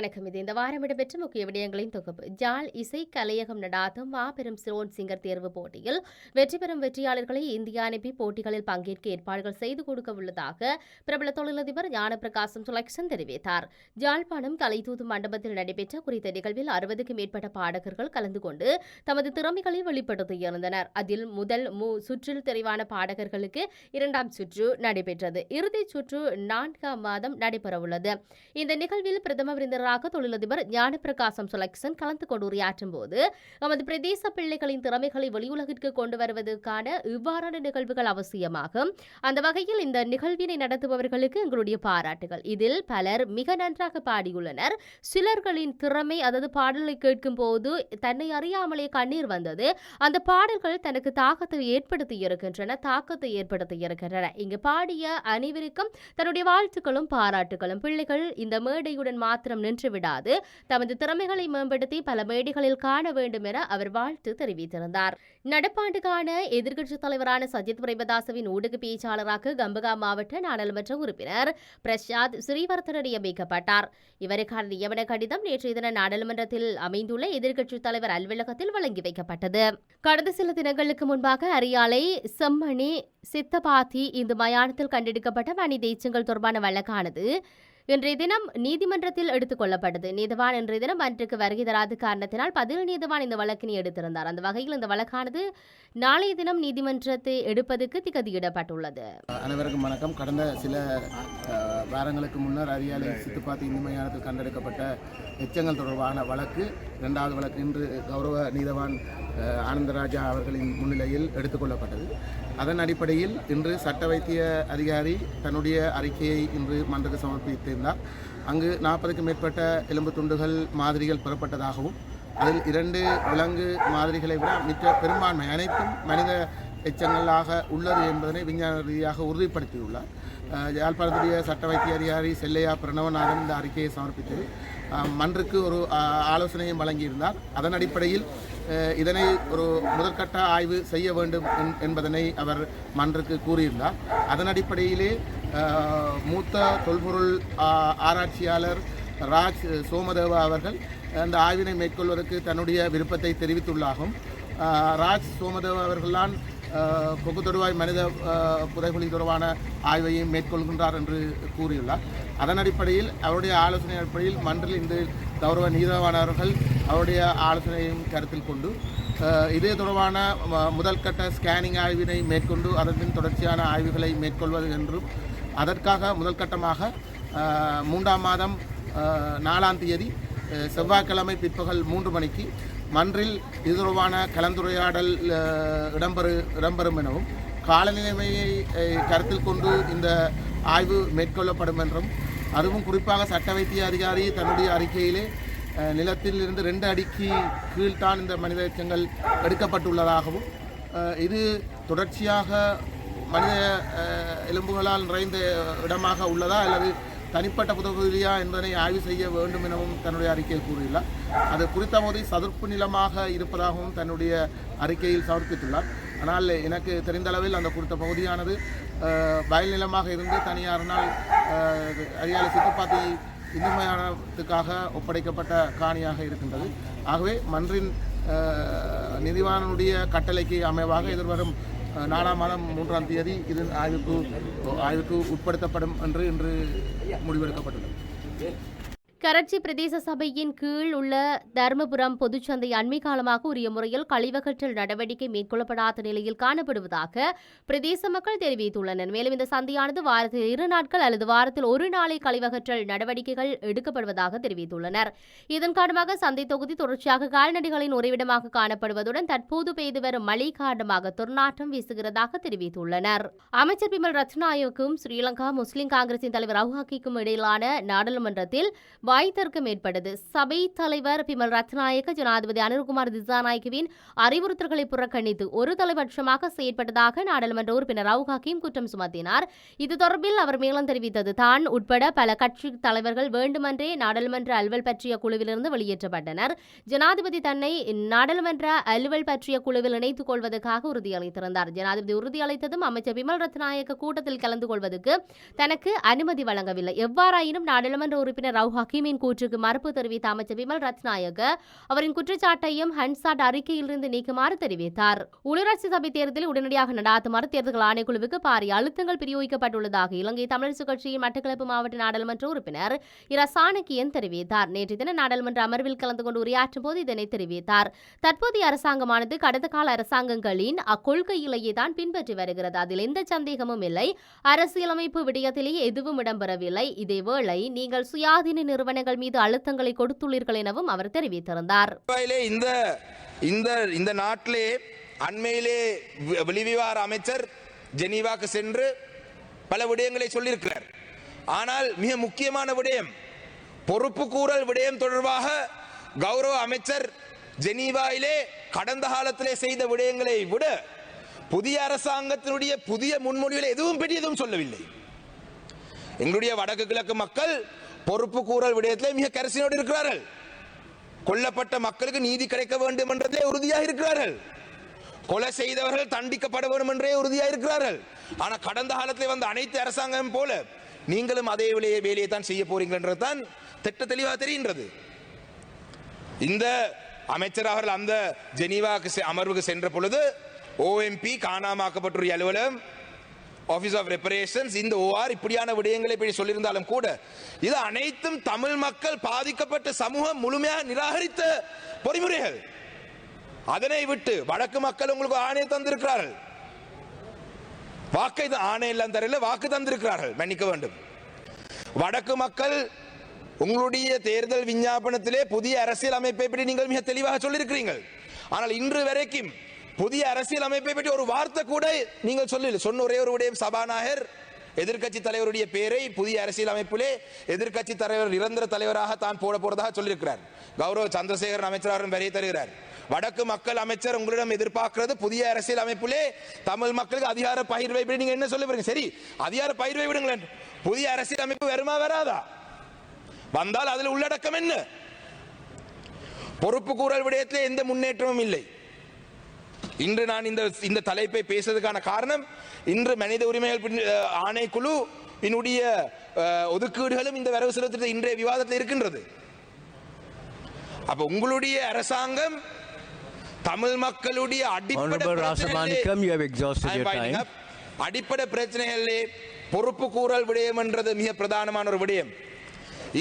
வணக்கம். இது இந்த வாரம் இடம்பெற்ற முக்கிய விடயங்களின் தொகுப்பு. ஜாழ் இசை கலையகம் நடாத்தும் மாபெரும் சிரோன் சிங்கர் தேர்வு போட்டியில் வெற்றி பெறும் வெற்றியாளர்களை இந்தியா அனுப்பி போட்டிகளில் பங்கேற்க ஏற்பாடுகள் செய்து கொடுக்க உள்ளதாக பிரபல தொழிலதிபர் ஞானபிரகாசம் சுலக்ஷன் தெரிவித்தார். ஜாழ்ப்பாணம் கலைதூது மண்டபத்தில் நடைபெற்ற குறித்த நிகழ்வில் அறுபதுக்கும் மேற்பட்ட பாடகர்கள் கலந்து கொண்டு தமது திறமைகளை வெளிப்படுத்தியிருந்தனர். அதில் முதல் மு சுற்றில் தெரிவான பாடகர்களுக்கு இரண்டாம் சுற்று நடைபெற்றது. இறுதிச் சுற்று நான்காம் மாதம் நடைபெறவுள்ளது. இந்த நிகழ்வில் பிரதம விருந்தினராக தொழிலதிபர் ஞானப்பிரகாசம் சுலக்சன் கலந்து கொண்டு உரையாற்றும் போது நமது பிரதேச பிள்ளைகளின் திறமைகளை வெளியுலகிற்கு கொண்டு வருவதற்கான இவ்வாறான நிகழ்வுகள் அவசியமாகும் அந்த வகையில் இந்த நிகழ்வினை நடத்துபவர்களுக்கு எங்களுடைய பாராட்டுகள். இதில் பலர் மிக நன்றாக பாடியுள்ளனர். சிலர்களின் திறமை அதாவது பாடலை கேட்கும் போது தன்னை அறியாமலே கண்ணீர் வந்தது. அந்த பாடல்கள் தனக்கு தாக்கத்தை ஏற்படுத்தி இருக்கின்றன தாக்கத்தை ஏற்படுத்தி இருக்கின்றன. இங்கு பாடிய அனைவருக்கும் தன்னுடைய வாழ்த்துக்களும் பாராட்டுகளும். பிள்ளைகள் இந்த மேடையுடன் மாத்திரம் நின்று விடாது. தமது திறமைகளை மேம்படுத்தி பல மேடைகளில் காண வேண்டும் என அவர் வாழ்த்து தெரிவித்திருந்தார். நடப்பாண்டுக்கான எதிர்க்கட்சித் தலைவரான சஜித் பிரேமதாசவின் ஊடக பேச்சாளராக கம்பகா மாவட்ட நாடாளுமன்ற உறுப்பினர் பிரசாத் ஸ்ரீவர்த்தன நியமிக்கப்பட்டார். இவருக்கான நியமன கடிதம் நேற்றைய தின நாடாளுமன்றத்தில் அமைந்துள்ள எதிர்க்கட்சித் தலைவர் அலுவலகத்தில் வழங்கி வைக்கப்பட்டது. கடந்த சில தினங்களுக்கு முன்பாக அரியாலை செம்மணி சித்தபாத்தி இந்த மயானத்தில் கண்டெடுக்கப்பட்ட மனித எச்சங்கள் தொடர்பான வழக்கானது இன்றைய தினம் நீதிமன்றத்தில் எடுத்துக் கொள்ளப்பட்டது. நீதவான் இன்றைய தினம் அன்றைக்கு வருகை தராத காரணத்தினால் பதில் நீதிவான் இந்த வழக்கினை எடுத்திருந்தார். அந்த வகையில் இந்த வழக்கானது நாளைய தினம் நீதிமன்றத்தை எடுப்பதற்கு திகதியிடப்பட்டுள்ளது. அனைவருக்கும் வணக்கம். கடந்த சில வாரங்களுக்கு முன்னர் அரியாலை சித்துப்பாத்தி இந்து மையானத்தில் கண்டெடுக்கப்பட்ட எச்சங்கள் தொடர்பான வழக்கு இரண்டாவது வழக்கு இன்று கௌரவ நீதவான் ஆனந்தராஜா அவர்களின் முன்னிலையில் எடுத்துக்கொள்ளப்பட்டது அதன் அடிப்படையில் இன்று சட்ட வைத்திய அதிகாரி தன்னுடைய அறிக்கையை இன்று மன்றக்கு சமர்ப்பித்திருந்தார் அங்கு நாற்பதுக்கும் மேற்பட்ட எலும்பு துண்டுகள் மாதிரிகள் பெறப்பட்டதாகவும் அதில் இரண்டு விலங்கு மாதிரிகளை விட மிக்க பெரும்பான்மை அனைத்தும் மனித எச்சங்களாக உள்ளது என்பதனை விஞ்ஞான ரீதியாக உறுதிப்படுத்தியுள்ளார். யாழ்ப்பாணத்துடைய சட்ட வைத்திய அதிகாரி செல்லையா பிரணவநாதன் இந்த அறிக்கையை சமர்ப்பித்து மன்றுக்கு ஒரு ஆலோசனையும் வழங்கியிருந்தார். அதன் அடிப்படையில் இதனை ஒரு முதற்கட்ட ஆய்வு செய்ய வேண்டும் என்- என்பதனை அவர் மன்றுக்கு கூறியிருந்தார். அதன் அடிப்படையிலே மூத்த தொல்பொருள் ஆராய்ச்சியாளர் ராஜ் சோமதேவா அவர்கள் அந்த ஆய்வினை மேற்கொள்வதற்கு தன்னுடைய விருப்பத்தை தெரிவித்துள்ளாகும். ராஜ் சோமதேவா அவர்கள்தான் ஆஹ் கொக்கு தொடுவாய் மனித புதைகுழி தொடர்பான ஆய்வையும் மேற்கொள்கின்றார் என்று கூறியுள்ளார். அதன் அடிப்படையில் அவருடைய ஆலோசனை அடிப்படையில் மன்றில் இன்று கௌரவ நீதவானவர்கள் அவருடைய ஆலோசனையையும் கருத்தில் கொண்டு இதே தொடர்பான முதல் கட்ட ஸ்கேனிங் ஆய்வினை மேற்கொண்டு அதன் தொடர்ச்சியான ஆய்வுகளை மேற்கொள்வது என்றும் அதற்காக முதல் கட்டமாக மூன்றாம் மாதம் நாலாம் தேதி செவ்வாய்க்கிழமை பிற்பகல் மூன்று மணிக்கு மன்றில் இது தொடர்பான கலந்துரையாடல் இடம்பெறு இடம்பெறும் எனவும் காலநிலைமையை கருத்தில் கொண்டு இந்த ஆய்வு மேற்கொள்ளப்படும் என்றும் அதுவும் குறிப்பாக சட்ட வைத்திய அதிகாரி தன்னுடைய அறிக்கையிலே நிலத்தில் இருந்து ரெண்டு அடிக்கு கீழ்தான் இந்த மனித எச்சங்கள் எடுக்கப்பட்டுள்ளதாகவும் இது தொடர்ச்சியாக மனித எலும்புகளால் நிறைந்த இடமாக உள்ளதா அல்லது தனிப்பட்ட புதகுதியா என்பதனை ஆய்வு செய்ய வேண்டும் எனவும் தன்னுடைய அறிக்கையில் கூறியுள்ளார். அது குறித்த போது சதுர்ப்பு நிலமாக இருப்பதாகவும் தன்னுடைய அறிக்கையில் சமர்ப்பித்துள்ளார். ஆனால் எனக்கு தெரிந்த அளவில் அந்த குறித்த பகுதியானது வயல் நிலமாக இருந்து தனியாரினால் அஹ், அரியாலை சுற்றுப்பாத்தி இந்து மயானத்துக்காக ஒப்படைக்கப்பட்ட காணியாக இருக்கின்றது. ஆகவே மன்றின் நிதிவானனுடைய கட்டளைக்கு அமைவாக எதிர்வரும் நாலாம் மாதம் மூன்றாம் தேதி இது ஆய்வுக்கு ஆய்வுக்கு உட்படுத்தப்படும் என்று இன்று முடிவெடுக்கப்பட்டுள்ளது. கரட்சி பிரதேச சபையின் கீழ் உள்ள தர்மபுரம் பொதுச்சந்தை அண்மை காலமாக உரிய முறையில் கழிவகற்றல் நடவடிக்கை மேற்கொள்ளப்படாத நிலையில் காணப்படுவதாக பிரதேச மக்கள் தெரிவித்துள்ளனர். மேலும் இந்த சந்தையானது வாரத்தில் இரு நாட்கள் அல்லது வாரத்தில் ஒரு நாளை கழிவகற்றல் நடவடிக்கைகள் எடுக்கப்படுவதாக தெரிவித்துள்ளனர். இதன் காரணமாக சந்தை தொகுதி தொடர்ச்சியாக கால்நடைகளின் உறைவிடமாக காணப்படுவதுடன் தற்போது பெய்து வரும் மழை காரணமாக துர்நாற்றம் வீசுகிறதாக தெரிவித்துள்ளனர். அமைச்சர் பிமல் ரத்னாயக்கும் ஸ்ரீலங்கா முஸ்லிம் காங்கிரசின் தலைவர் ரவுஹாக்கிக்கும் இடையிலான நாடாளுமன்றத்தில் வாய் தர்க்கம் ஏற்பட்டது. சபை தலைவர் பிமல் ரத்நாயக்க ஜனாதிபதி அனில்குமார் திசாநாயக்கவின் அறிவுறுத்தல்களை புறக்கணித்து ஒரு தலைபட்சமாக செயற்பட்டதாக நாடாளுமன்ற உறுப்பினர் ரவு ஹக்கீம் குற்றம் சுமத்தினார். இது தொடர்பில் அவர் மேலும் தெரிவித்தது. தான் உட்பட பல கட்சி தலைவர்கள் வேண்டுமென்றே நாடாளுமன்ற அலுவல் பற்றிய குழுவிலிருந்து வெளியேற்றப்பட்டனர். ஜனாதிபதி தன்னை நாடாளுமன்ற அலுவல் பற்றிய குழுவில் இணைத்துக் கொள்வதற்காக உறுதியளித்திருந்தார். ஜனாதிபதி உறுதியளித்ததும் அமைச்சர் பிமல் ரத்நாயக்க கூட்டத்தில் கலந்து கொள்வதற்கு தனக்கு அனுமதி வழங்கவில்லை. எவ்வாறாயினும் நாடாளுமன்ற உறுப்பினர் ரவு ஹக்கீம் முகிமின் கூற்றுக்கு மறுப்பு தெரிவித்த அமைச்சர் விமல் ரத்நாயக அவரின் குற்றச்சாட்டையும் ஹன்சாட் அறிக்கையிலிருந்து நீக்குமாறு தெரிவித்தார். உள்ளூராட்சி சபை தேர்தலில் உடனடியாக நடாத்துமாறு தேர்தல் ஆணைக்குழுவுக்கு பாரிய அழுத்தங்கள் பிரயோகிக்கப்பட்டுள்ளதாக இலங்கை தமிழரசு கட்சியின் மட்டக்களப்பு மாவட்ட நாடாளுமன்ற உறுப்பினர் இரா சாணக்கியன் தெரிவித்தார். நேற்று தின நாடாளுமன்ற அமர்வில் கலந்து கொண்டு உரையாற்றும் போது இதனை தெரிவித்தார். தற்போதைய அரசாங்கமானது கடந்த கால அரசாங்கங்களின் அக்கொள்கையிலேயே தான் பின்பற்றி வருகிறது. அதில் எந்த சந்தேகமும் இல்லை. அரசியலமைப்பு விடயத்திலேயே எதுவும் இடம்பெறவில்லை. இதேவேளை நீங்கள் சுயாதீன நிறுவனம் நிறுவனங்கள் மீது அழுத்தங்களை கொடுத்துள்ளீர்கள் எனவும் அவர் தெரிவித்திருந்தார். இந்த இந்த இந்த நாட்டிலே அண்மையிலே வி- வெளிவிவகார அமைச்சர் ஜெனீவாக்கு சென்று பல விடயங்களை சொல்லியிருக்கிறார். ஆனால் மிக முக்கியமான விடயம் பொறுப்பு கூறல் விடயம் தொடர்பாக கௌரவ அமைச்சர் ஜெனீவாயிலே கடந்த காலத்திலே செய்த விடயங்களை விட புதிய அரசாங்கத்தினுடைய புதிய முன்மொழிகளை எதுவும் பெரியதும் சொல்லவில்லை. எங்களுடைய வடக்கு கிழக்கு மக்கள் பொறுப்பு கூறல் விடயத்திலே மிக கரிசனோடு இருக்கிறார்கள். கொல்லப்பட்ட மக்களுக்கு நீதி கிடைக்க வேண்டும் என்றதே உறுதியாக இருக்கிறார்கள். கொலை செய்தவர்கள் தண்டிக்கப்பட வேண்டும் என்றே உறுதியாக இருக்கிறார்கள். ஆனால் கடந்த காலத்தில் வந்த அனைத்து அரசாங்கம் போல நீங்களும் அதே விலையை வேலையை தான் செய்ய போறீங்கன்றது தான் திட்ட தெளிவாக தெரிகின்றது. இந்த அமைச்சர் அவர்கள் அந்த ஜெனீவாக்கு செ- அமர்வுக்கு சென்ற பொழுது ஓஎம்பி காணாமாக்கப்பட்டுள்ள அலுவலகம் ஆஃபீஸ் ஆஃப் ரெப்பரேஷன்ஸ் இந்த ஓஆர் இப்படியான விடயங்களை பற்றி சொல்லியிருந்தாலும் கூட இது அனைத்தும் தமிழ் மக்கள் பாதிக்கப்பட்ட சமூகம் முழுமையாக நிராகரித்த பொறிமுறைகள். அதனை விட்டு வடக்கு மக்கள் உங்களுக்கு ஆணை தந்திருக்கிறார்கள். வாக்கை த- ஆணை எல்லாம் வாக்கு தந்திருக்கிறார்கள் மன்னிக்க வேண்டும். வடக்கு மக்கள் உங்களுடைய தேர்தல் விஞ்ஞாபனத்திலே புதிய அரசியல் அமைப்பை பற்றி நீங்கள் மிக தெளிவாக சொல்லியிருக்கிறீர்கள். ஆனால் இன்று வரைக்கும் புதிய அரசியல் அமைப்பை பற்றி ஒரு வார்த்தை கூட நீங்கள் சொல்லல. சொன்ன ஒரே ஒரு விடயம் சபாநாயகர் எதிர்க்கட்சி தலைவருடைய பெயரை புதிய அரசியல் அமைப்பிலே எதிர்க்கட்சி தலைவர் நிரந்தர தலைவராக தான் போட போறதாக சொல்லியிருக்கிறார். கௌரவ சந்திரசேகரன் அமைச்சர் அவரும் வரைய தருகிறார். வடக்கு மக்கள் அமைச்சர் உங்களிடம் எதிர்பார்க்கிறது புதிய அரசியல் அமைப்பிலே தமிழ் மக்களுக்கு அதிகார பகிர்வை பற்றி நீங்க என்ன சொல்ல போறீங்க சரி அதிகார பகிர்வை விடுங்களேன். புதிய அரசியல் அமைப்பு வருமா வராதா? வந்தால் அதில் உள்ளடக்கம் என்ன? பொறுப்பு கூறல் விடயத்திலே எந்த முன்னேற்றமும் இல்லை. இன்று நான் இந்த இந்த தலைப்பை பேசுவதற்கான காரணம் இன்று மனித உரிமைகள் ஆணைக்குழு என்னுடைய ஒதுக்கீடுகளும் இந்த வரவு செலவு இன்றைய விவாதத்தில் இருக்கின்றது. அப்ப உங்களுடைய அரசாங்கம் தமிழ் மக்களுடைய அடிப்படை. அடிப்படை பொறுப்பு கூறல் விடயம் என்றது மிக பிரதானமான ஒரு விடயம்.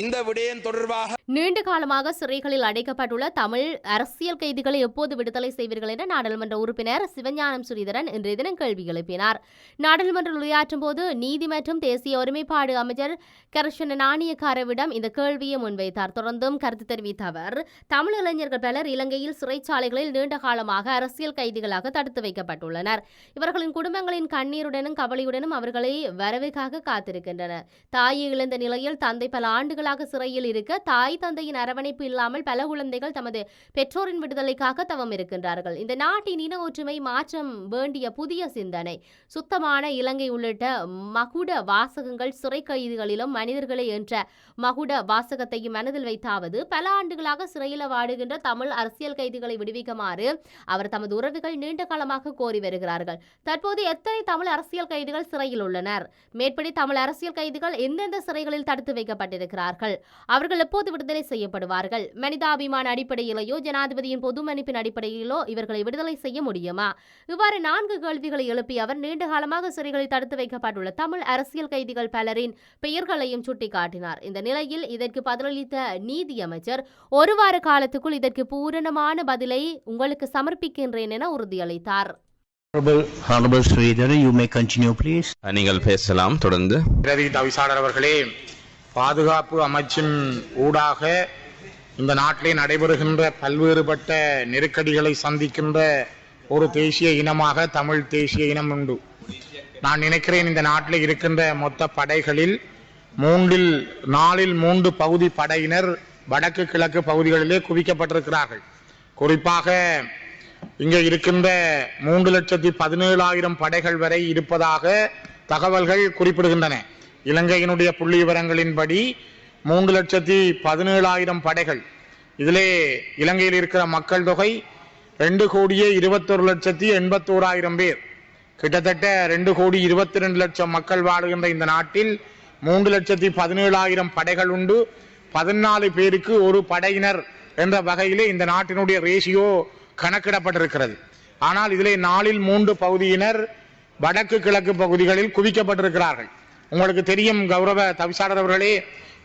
இந்த விடயம் தொடர்பாக நீண்ட காலமாக சிறைகளில் அடைக்கப்பட்டுள்ள தமிழ் அரசியல் கைதிகளை எப்போது விடுதலை செய்வீர்கள் என நாடாளுமன்ற உறுப்பினர் சிவஞானம் ஸ்ரீதரன் இன்றைய தினம் கேள்வி எழுப்பினார். நாடாளுமன்றம் உரையாற்றும் போது நீதி மற்றும் தேசிய ஒருமைப்பாடு அமைச்சர் கரஷன நாணயக்காரவிடம் இந்த கேள்வியை முன்வைத்தார். தொடர்ந்தும் கருத்து தெரிவித்த அவர் தமிழ் இளைஞர்கள் பலர் இலங்கையில் சிறைச்சாலைகளில் நீண்ட காலமாக அரசியல் கைதிகளாக தடுத்து வைக்கப்பட்டுள்ளனர். இவர்களின் குடும்பங்களின் கண்ணீருடனும் கவலையுடனும் அவர்களை வரவுக்காக காத்திருக்கின்றனர். தாயை இழந்த நிலையில் தந்தை பல ஆண்டுகளாக சிறையில் இருக்க தாய் தந்தையின் அரவணைப்பு இல்லாமல் பல குழந்தைகள் தமது பெற்றோரின் விடுதலைக்காக தவம் இருக்கின்றார்கள். இந்த நாட்டின் இன ஒற்றுமை மாற்றம் வேண்டிய புதிய சிந்தனை. சுத்தமான இலங்கை உள்ளிட்ட மகுட வாசகங்கள் சிறை கைதிகளிலும் மனிதர்களை என்ற மகுட வாசகத்தையும் மனதில் வைத்தாவது பல ஆண்டுகளாக சிறையில் வாடுகின்ற தமிழ் அரசியல் கைதிகளை விடுவிக்குமாறு அவர் தமது உறவுகள் நீண்ட காலமாக கோரி வருகிறார்கள். தற்போது எத்தனை தமிழ் அரசியல் கைதிகள் சிறையில் உள்ளனர்? மேற்படி தமிழ் அரசியல் கைதிகள் எந்தெந்த சிறைகளில் தடுத்து வைக்கப்பட்டிருக்கிறார்கள்? அவர்கள் எப்போது விடுதலை செய்யப்படுவார்கள். மனிதாபிமான அடிப்படையிலேயோ ஜனாதிபதியின் பொது மன்னிப்பின் அடிப்படையிலோ இவர்களை விடுதலை செய்ய முடியுமா? இவ்வாறு நான்கு கேள்விகளை எழுப்பிய அவர் நீண்ட காலமாக சிறைகளில் தடுத்து வைக்கப்பட்டுள்ள தமிழ் அரசியல் கைதிகள் பலரின் பெயர்களையும் சுட்டிக்காட்டினார். இந்த நிலையில் இதற்கு பதிலளித்த நீதி அமைச்சர் ஒரு வார காலத்துக்குள் இதற்கு பூரணமான பதிலை உங்களுக்கு சமர்ப்பிக்கின்றேன் என உறுதியளித்தார். Honorable, Honorable Sridhar, you may continue, please. நீங்கள் பேசலாம். தொடர்ந்து. தவிசாளர் அவர்களே பாதுகாப்பு அமைச்சின் ஊடாக இந்த நாட்டிலே நடைபெறுகின்ற பல்வேறுபட்ட நெருக்கடிகளை சந்திக்கின்ற ஒரு தேசிய இனமாக தமிழ் தேசிய இனம் உண்டு. நான் நினைக்கிறேன் இந்த நாட்டில் இருக்கின்ற மொத்த படைகளில் மூன்றில் நாலில் மூன்று பகுதி படையினர் வடக்கு கிழக்கு பகுதிகளிலே குவிக்கப்பட்டிருக்கிறார்கள். குறிப்பாக இங்கே இருக்கின்ற மூன்று லட்சத்தி பதினேழாயிரம் படைகள் வரை இருப்பதாக தகவல்கள் குறிப்பிடுகின்றன. இலங்கையினுடைய புள்ளி விவரங்களின்படி மூன்று லட்சத்தி பதினேழாயிரம் படைகள். இதிலே இலங்கையில் இருக்கிற மக்கள் தொகை ரெண்டு கோடியே இருபத்தொரு லட்சத்தி எண்பத்தோராயிரம் பேர். கிட்டத்தட்ட ரெண்டு கோடி இருபத்தி ரெண்டு லட்சம் மக்கள் வாழுகின்ற இந்த நாட்டில் மூன்று லட்சத்தி பதினேழாயிரம் படைகள் உண்டு. பதினாலு பேருக்கு ஒரு படையினர் என்ற வகையிலே இந்த நாட்டினுடைய ரேஷியோ கணக்கிடப்பட்டிருக்கிறது. ஆனால் இதிலே நாலில் மூன்று பகுதியினர் வடக்கு கிழக்கு பகுதிகளில் குவிக்கப்பட்டிருக்கிறார்கள். உங்களுக்கு தெரியும் கௌரவ தவிசாளர் அவர்களே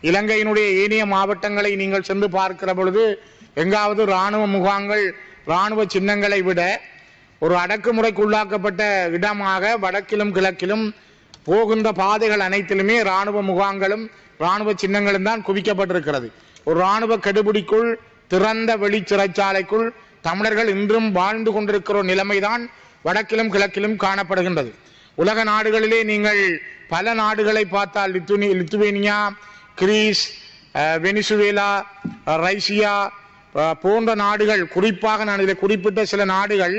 இலங்கையினுடைய ஏனைய மாவட்டங்களை நீங்கள் சென்று பார்க்கிற பொழுது எங்காவது இராணுவ முகாங்கள் இராணுவ சின்னங்களை விட ஒரு அடக்குமுறைக்குள்ளாக்கப்பட்ட இடமாக வடக்கிலும் கிழக்கிலும் போகின்ற பாதைகள் அனைத்திலுமே இராணுவ முகாங்களும் இராணுவ சின்னங்களும் தான் குவிக்கப்பட்டிருக்கிறது. ஒரு இராணுவ கெடுபிடிக்குள் திறந்த வெளி சிறைச்சாலைக்குள் தமிழர்கள் இன்றும் வாழ்ந்து கொண்டிருக்கிற நிலைமைதான் வடக்கிலும் கிழக்கிலும் காணப்படுகின்றது. உலக நாடுகளிலே நீங்கள் பல நாடுகளை பார்த்தால் லித்துனி லித்துவேனியா கிரீஸ் வெனிசுவேலா ரைசியா போன்ற நாடுகள் குறிப்பாக நான் இதில் குறிப்பிட்ட சில நாடுகள்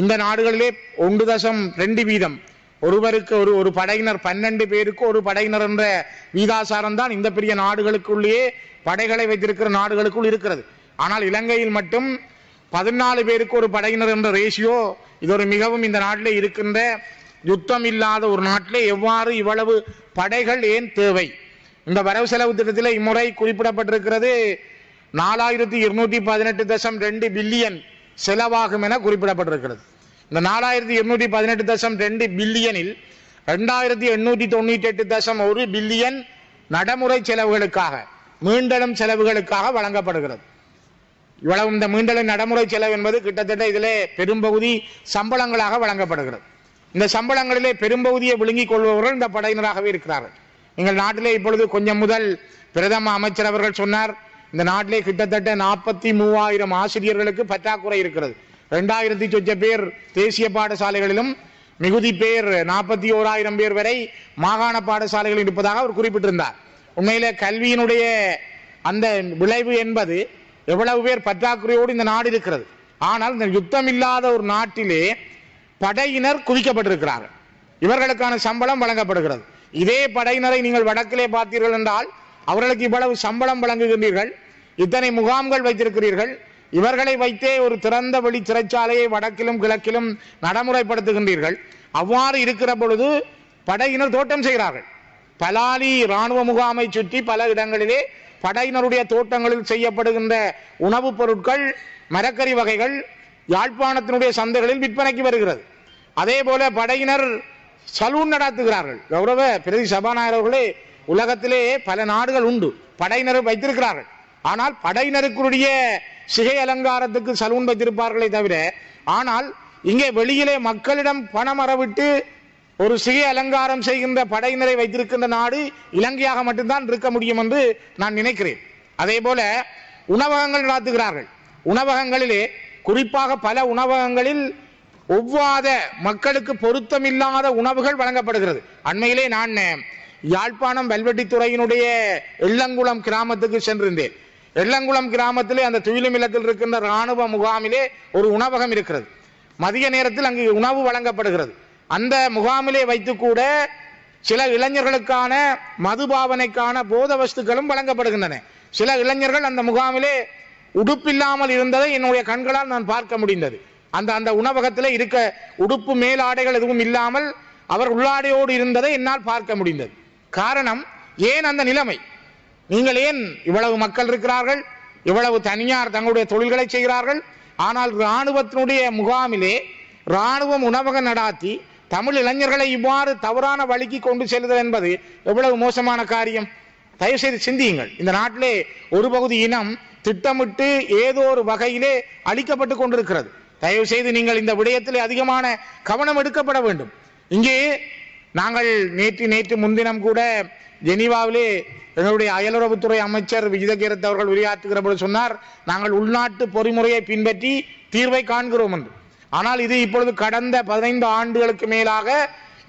இந்த நாடுகளிலே ஒன்று தசம் ரெண்டு வீதம். ஒருவருக்கு ஒரு ஒரு படையினர் பன்னெண்டு பேருக்கு ஒரு படையினர் என்ற வீதாசாரம் தான் இந்த பெரிய நாடுகளுக்குள்ளேயே படைகளை வைத்திருக்கிற நாடுகளுக்குள் இருக்கிறது. ஆனால் இலங்கையில் மட்டும் பதினாலு பேருக்கு ஒரு படையினர் என்ற ரேஷியோ இது ஒரு மிகவும் இந்த நாட்டிலே இருக்கின்ற யுத்தம் இல்லாத ஒரு நாட்டில் எவ்வாறு இவ்வளவு படைகள் ஏன் தேவை? இந்த வரவு செலவு திட்டத்தில் இம்முறை குறிப்பிடப்பட்டிருக்கிறது. நாலாயிரத்தி இருநூத்தி பதினெட்டு தசம் ரெண்டு பில்லியன் செலவாகும் என குறிப்பிடப்பட்டிருக்கிறது. இந்த நாலாயிரத்தி இருநூத்தி பதினெட்டு தசம் ரெண்டு பில்லியனில் ரெண்டாயிரத்தி எண்ணூற்றி தொண்ணூற்றி எட்டு தசம் ஒரு பில்லியன் நடைமுறை செலவுகளுக்காக மீண்டலும் செலவுகளுக்காக வழங்கப்படுகிறது. இவ்வளவு இந்த மீண்டலும் நடைமுறை செலவு என்பது கிட்டத்தட்ட இதிலே பெரும்பகுதி சம்பளங்களாக வழங்கப்படுகிறது. இந்த சம்பளங்களிலே பெரும்பகுதியை விழுங்கிக் கொள்பவர்கள் இந்த படையினராகவே இருக்கிறார்கள். எங்கள் நாட்டிலே இப்பொழுது கொஞ்சம் முதல் பிரதம அமைச்சர் அவர்கள் சொன்னார் இந்த நாட்டிலே கிட்டத்தட்ட நாற்பத்தி மூவாயிரம் ஆசிரியர்களுக்கு பற்றாக்குறை இருக்கிறது. ரெண்டாயிரத்தி சொச்ச பேர் தேசிய பாடசாலைகளிலும் மிகுதி பேர் நாற்பத்தி ஓராயிரம் பேர் வரை மாகாண பாடசாலைகளில் இருப்பதாக அவர் குறிப்பிட்டிருந்தார். உண்மையிலே கல்வியினுடைய அந்த விளைவு என்பது எவ்வளவு பேர் பற்றாக்குறையோடு இந்த நாடு இருக்கிறது. ஆனால் இந்த யுத்தம் இல்லாத ஒரு நாட்டிலே படையினர் குவிக்கப்பட்டிருக்கிறார்கள் இவர்களுக்கான சம்பளம் வழங்கப்படுகிறது. இதே படையினரை நீங்கள் வடக்கிலே பார்த்தீர்கள் என்றால் அவர்களுக்கு இவ்வளவு சம்பளம் வழங்குகின்றீர்கள். இத்தனை முகாம்கள் வைத்திருக்கிறீர்கள். இவர்களை வைத்தே ஒரு திறந்த வெளி சிறைச்சாலையை வடக்கிலும் கிழக்கிலும் நடைமுறைப்படுத்துகின்றீர்கள். அவ்வாறு இருக்கிற பொழுது படையினர் தோட்டம் செய்கிறார்கள். பலாலி இராணுவ முகாமை சுற்றி பல இடங்களிலே படையினருடைய தோட்டங்களில் செய்யப்படுகின்ற உணவுப் பொருட்கள் மரக்கறி வகைகள் யாழ்ப்பாணத்தினுடைய சந்தைகளில் விற்பனைக்கு வருகிறது. அதே போல படையினர் சலூன் நடத்துகிறார்கள். கௌரவ பிரதி சபாநாயகர் அவர்களே உலகத்திலே பல நாடுகள் உண்டு. படையினர் வைத்திருக்கிறார்கள். ஆனால் படையினருக்குரிய சிகை அலங்காரத்துக்கு சலூன் வைத்திருப்பார்களே தவிர ஆனால் இங்கே வெளியிலே மக்களிடம் பணம் அறவிட்டு ஒரு சிகை அலங்காரம் செய்கின்ற படையினரை வைத்திருக்கின்ற நாடு இலங்கையாக மட்டும்தான் இருக்க முடியும் என்று நான் நினைக்கிறேன். அதே போல உணவகங்கள் நடத்துகிறார்கள். உணவகங்களிலே குறிப்பாக பல உணவகங்களில் ஒவ்வாத மக்களுக்கு பொருத்தமில்லாத உணவுகள் வழங்கப்படுகிறது. அண்மையிலே நான் யாழ்ப்பாணம் வெல்வெட்டித்துறையினுடைய எள்ளங்குளம் கிராமத்துக்கு சென்றிருந்தேன். எள்ளங்குளம் கிராமத்திலே அந்த துயிலுமில்லத்தில் இருக்கின்ற இராணுவ முகாமிலே ஒரு உணவகம் இருக்கிறது. மதிய நேரத்தில் அங்கு உணவு வழங்கப்படுகிறது. அந்த முகாமிலே வைத்து கூட சில இளைஞர்களுக்கான மதுபாவனைக்கான போத வஸ்துக்களும் வழங்கப்படுகின்றன. சில இளைஞர்கள் அந்த முகாமிலே உடுப்பில்லாமல் இருந்ததை என்னுடைய கண்களால் நான் பார்க்க முடிந்தது. அந்த அந்த உணவகத்தில் இருக்க உடுப்பு மேலாடைகள் எதுவும் இல்லாமல் அவர் உள்ளாடையோடு இருந்ததை என்னால் பார்க்க முடிந்தது. காரணம் ஏன் அந்த நிலைமை? நீங்கள் ஏன் இவ்வளவு மக்கள் இருக்கிறார்கள்? இவ்வளவு தனியார் தங்களுடைய தொழில்களை செய்கிறார்கள்? ஆனால் இராணுவத்தினுடைய முகாமிலே இராணுவம் உணவகம் நடாத்தி தமிழ் இளைஞர்களை இவ்வாறு தவறான வழிக்கு கொண்டு செல்லுதல் என்பது எவ்வளவு மோசமான காரியம்? தயவுசெய்து சிந்தியுங்கள். இந்த நாட்டிலே ஒரு பகுதி இனம் திட்டமிட்டு ஏதோ ஒரு வகையிலே அளிக்கப்பட்டு கொண்டிருக்கிறது. தயவு செய்து நீங்கள் இந்த விடயத்திலே அதிகமான கவனம் எடுக்கப்பட வேண்டும். இங்கே நாங்கள் நேற்று நேற்று முன்தினம் கூட ஜெனீவாவிலே எங்களுடைய அயலுறவுத்துறை அமைச்சர் விஜயகீரத் அவர்கள் உரையாற்றுகிற போது சொன்னார் நாங்கள் உள்நாட்டு பொறிமுறையை பின்பற்றி தீர்வை காண்கிறோம் என்று. ஆனால் இது இப்பொழுது கடந்த பதினைந்து ஆண்டுகளுக்கு மேலாக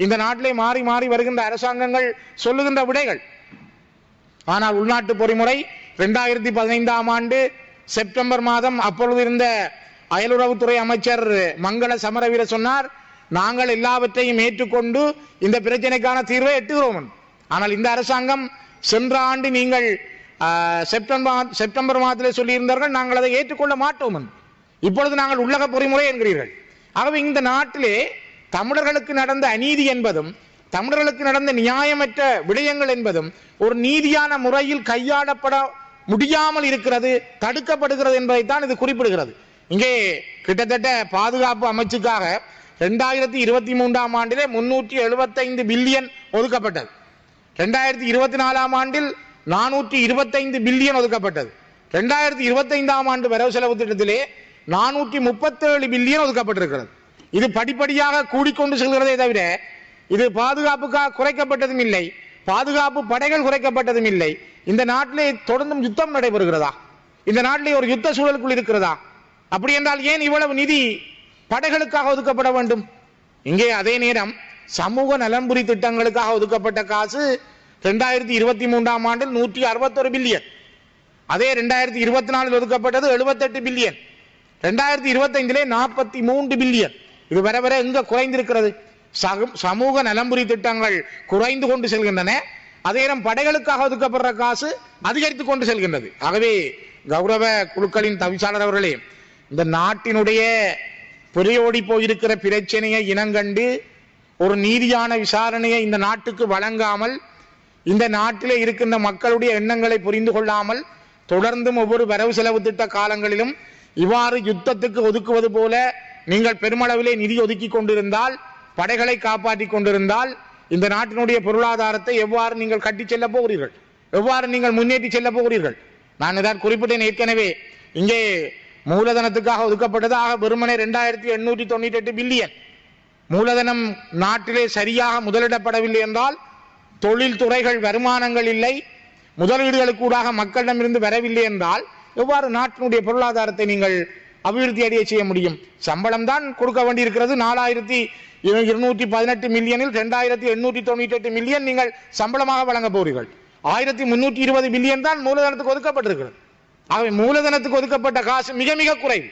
இந்த நாட்டிலே மாறி மாறி வருகின்ற அரசாங்கங்கள் சொல்லுகின்ற விடைகள். ஆனால் உள்நாட்டு பொறிமுறை இரண்டாயிரத்தி பதினைந்தாம் ஆண்டு செப்டம்பர் மாதம் அப்பொழுது இருந்த அயலுறவுத்துறை அமைச்சர் மங்கள சமரவீர சொன்னார் நாங்கள் எல்லாவற்றையும் ஏற்றுக்கொண்டு இந்த பிரச்சனைக்கான தீர்வை எட்டுகிறோம். ஆனால் இந்த அரசாங்கம் சென்ற ஆண்டு நீங்கள் செப்டம்பர் செப்டம்பர் மாதத்திலே சொல்லியிருந்தார்கள் நாங்கள் அதை ஏற்றுக்கொள்ள மாட்டோம். இப்பொழுது நாங்கள் உள்ளக பொறிமுறை என்கிறீர்கள். ஆகவே இந்த நாட்டிலே தமிழர்களுக்கு நடந்த அநீதி என்பதும் தமிழர்களுக்கு நடந்த நியாயமற்ற விடயங்கள் என்பதும் ஒரு நீதியான முறையில் கையாளப்பட முடியாமல் இருக்கிறது தடுக்கப்படுகிறது என்பதைத்தான் இது குறிப்பிடுகிறது. இங்கே கிட்டத்தட்ட பாதுகாப்பு அமைச்சுக்காக ரெண்டாயிரத்தி இருபத்தி மூன்றாம் ஆண்டிலே முன்னூற்றி எழுபத்தைந்து பில்லியன் ஒதுக்கப்பட்டது. ரெண்டாயிரத்தி இருபத்தி நாலாம் ஆண்டில் நானூற்றி இருபத்தைந்து பில்லியன் ஒதுக்கப்பட்டது. ரெண்டாயிரத்தி இருபத்தைந்தாம் ஆண்டு வரவு செலவு திட்டத்திலே நானூற்றி முப்பத்தேழு பில்லியன் ஒதுக்கப்பட்டிருக்கிறது. இது படிப்படியாக கூடிக்கொண்டு செல்கிறதே தவிர இது பாதுகாப்புக்காக குறைக்கப்பட்டதும் இல்லை பாதுகாப்பு படைகள் குறைக்கப்பட்டதும் இல்லை இந்த நாட்டிலே தொடர்ந்தும் யுத்தம் நடைபெறுகிறதா? இந்த நாட்டிலே ஒரு யுத்த சூழலுக்குள் இருக்கிறதா? அப்படி என்றால் ஏன் இவ்வளவு நிதி படைகளுக்காக ஒதுக்கப்பட வேண்டும்? இங்கே அதே நேரம் சமூக நலன்புரி திட்டங்களுக்காக ஒதுக்கப்பட்ட காசு ரெண்டாயிரத்தி இருபத்தி மூன்றாம் ஆண்டில் நூற்றி அறுபத்தொரு பில்லியன். அதே ரெண்டாயிரத்தி இருபத்தி நாலில் ஒதுக்கப்பட்டது எழுபத்தெட்டு பில்லியன். ரெண்டாயிரத்தி இருபத்தைந்திலே நாற்பத்தி மூன்று பில்லியன். இது வர வர எங்க குறைந்திருக்கிறது? சமூக நலம்புரி திட்டங்கள் குறைந்து கொண்டு செல்கின்றன. அதே நேரம் படைகளுக்காக ஒதுக்கப்படுற காசு அதிகரித்துக் கொண்டு செல்கின்றது. ஆகவே கௌரவ குழுக்களின் தவிசாளர் அவர்களே இந்த நாட்டினுடைய புரியோடி போயிருக்கிற பிரச்சனையை இனங்கண்டு ஒரு நீதியான விசாரணையை இந்த நாட்டுக்கு வழங்காமல் இந்த நாட்டிலே இருக்கின்ற மக்களுடைய எண்ணங்களை புரிந்து கொள்ளாமல் தொடர்ந்தும் ஒவ்வொரு வரவு செலவு திட்ட காலங்களிலும் இவ்வாறு யுத்தத்துக்கு ஒதுக்குவது போல நீங்கள் பெருமளவிலே நிதி ஒதுக்கி கொண்டிருந்தால் படைகளை காப்பாற்றி கொண்டிருந்தால் இந்த நாட்டினுடைய பொருளாதாரத்தை எவ்வாறு நீங்கள் கட்டிச் செல்ல போகிறீர்கள்? எவ்வாறு நீங்கள் முன்னேற்றி செல்ல போகிறீர்கள்? நான் இதான் குறிப்பிட்டேன் ஏற்கனவே. இங்கே மூலதனத்துக்காக ஒதுக்கப்பட்டதாக வெறுமனே ரெண்டாயிரத்தி எண்ணூற்றி தொண்ணூற்றி எட்டு பில்லியன். மூலதனம் நாட்டிலே சரியாக முதலிடப்படவில்லை என்றால் தொழில் துறைகள் வருமானங்கள் இல்லை முதலீடுகளுக்கூடாக மக்களிடமிருந்து வரவில்லை என்றால் எவ்வாறு நாட்டினுடைய பொருளாதாரத்தை நீங்கள் அபிவிருத்தி அடைய செய்ய முடியும். சம்பளம் தான் கொடுக்க வேண்டியிருக்கிறது. நாலாயிரத்தி இருநூற்றி பதினெட்டு மில்லியனில் ரெண்டாயிரத்தி எண்ணூற்றி தொண்ணூற்றி எட்டு மில்லியன் நீங்கள் சம்பளமாக வழங்க போறீர்கள் ஆயிரத்தி முன்னூற்றி இருபது மில்லியன் தான் மூலதனத்துக்கு ஒதுக்கப்பட்டிருக்கிறது. ஆகவே மூலதனத்துக்கு ஒதுக்கப்பட்ட காசு மிக மிக குறைவு.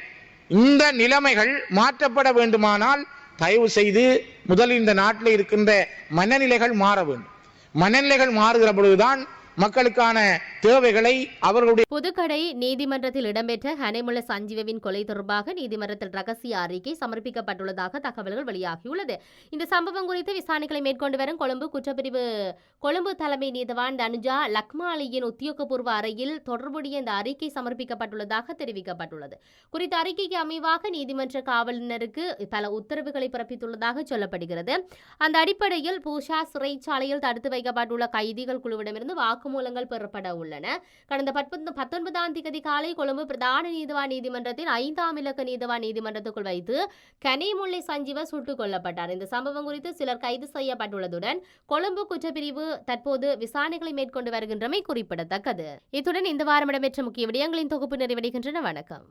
இந்த நிலைமைகள் மாற்றப்பட வேண்டுமானால் தயவு செய்து முதலில் இந்த நாட்டில் இருக்கின்ற மனநிலைகள் மாற வேண்டும். மனநிலைகள் மாறுகிற பொழுதுதான் மக்களுக்கான தேவைகளை அவர்களுடைய புதுக்கடை நீதிமன்றத்தில் இடம்பெற்ற ஹனேமுல சஞ்சீவவின் கொலை தொடர்பாக நீதிமன்றத்தில் ரகசிய அறிக்கை சமர்ப்பிக்கப்பட்டுள்ளதாக தகவல்கள் வெளியாகியுள்ளது. இந்த சம்பவம் குறித்து விசாரணைகளை மேற்கொண்டு வரும் கொழும்பு குற்றப்பிரிவு கொழும்பு தலைமை நீதவான் தனுஜா லக்மாலியின் உத்தியோகபூர்வ அறையில் தொடர்புடைய இந்த அறிக்கை சமர்ப்பிக்கப்பட்டுள்ளதாக தெரிவிக்கப்பட்டுள்ளது. குறித்த அறிக்கைக்கு அமைவாக நீதிமன்ற காவலினருக்கு பல உத்தரவுகளை பிறப்பித்துள்ளதாக சொல்லப்படுகிறது. அந்த அடிப்படையில் பூஷா சிறைச்சாலையில் தடுத்து வைக்கப்பட்டுள்ள கைதிகள் குழுவிடமிருந்து வாக்கு வாக்குமூலங்கள் பெறப்பட உள்ளன. கடந்த பத்தொன்பதாம் தேதி காலை கொழும்பு பிரதான நீதிவான் நீதிமன்றத்தின் ஐந்தாம் இலக்க நீதிவான் நீதிமன்றத்துக்குள் வைத்து கனிமுல்லை சஞ்சீவ சுட்டுக் கொல்லப்பட்டார். இந்த சம்பவம் குறித்து சிலர் கைது செய்யப்பட்டுள்ளதுடன் கொழும்பு குற்றப்பிரிவு தற்போது விசாரணைகளை மேற்கொண்டு வருகின்றமை குறிப்பிடத்தக்கது. இத்துடன் இந்த வாரம் இடம்பெற்ற முக்கிய விடயங்களின் தொகுப்பு நிறைவடைகின்றன. வணக்கம்.